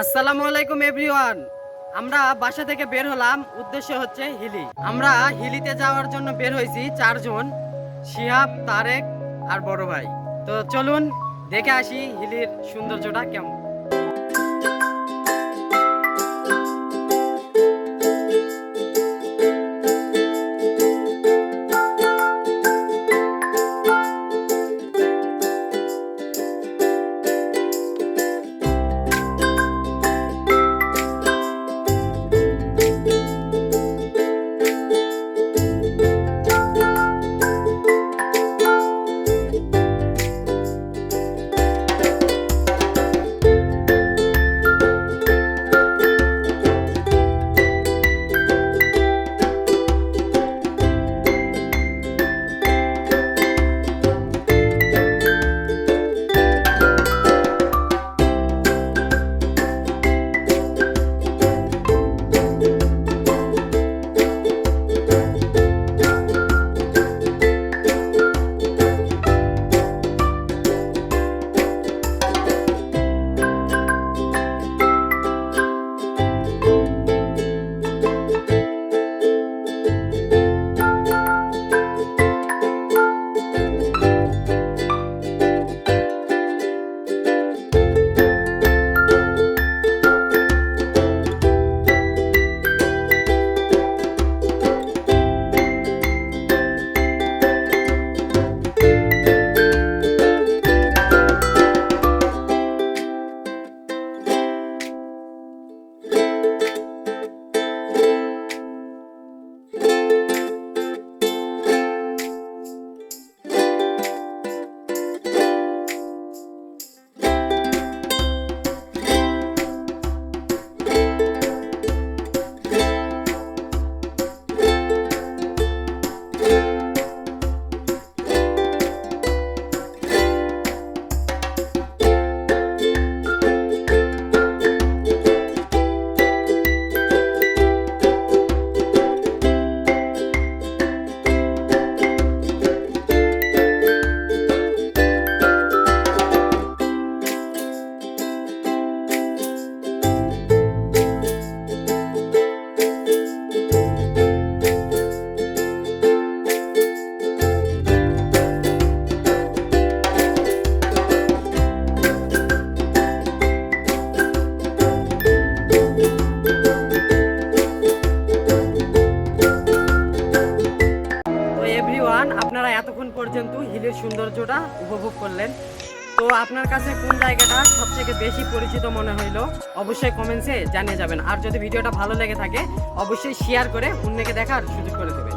আসসালামু আলাইকুম, এভরিওয়ান। আমরা বাসা থেকে বের হলাম, উদ্দেশ্য হচ্ছে হিলি। আমরা হিলিতে যাওয়ার জন্য বের হয়েছি চারজন, শিহাব, তারেক আর বড় ভাই। তো চলুন, দেখে আসি হিলির সৌন্দর্যটা কেমন। পর্যন্ত সৌন্দর্যটা উপভোগ করলেন। তো আপনার কাছে কোন জায়গাটা সবথেকে বেশি পরিচিত মনে হইল, অবশ্যই কমেন্টসে জানিয়ে যাবেন। আর যদি ভিডিওটা ভালো লেগে থাকে, অবশ্যই শেয়ার করে অন্যকে দেখার সুযোগ করে দেবেন।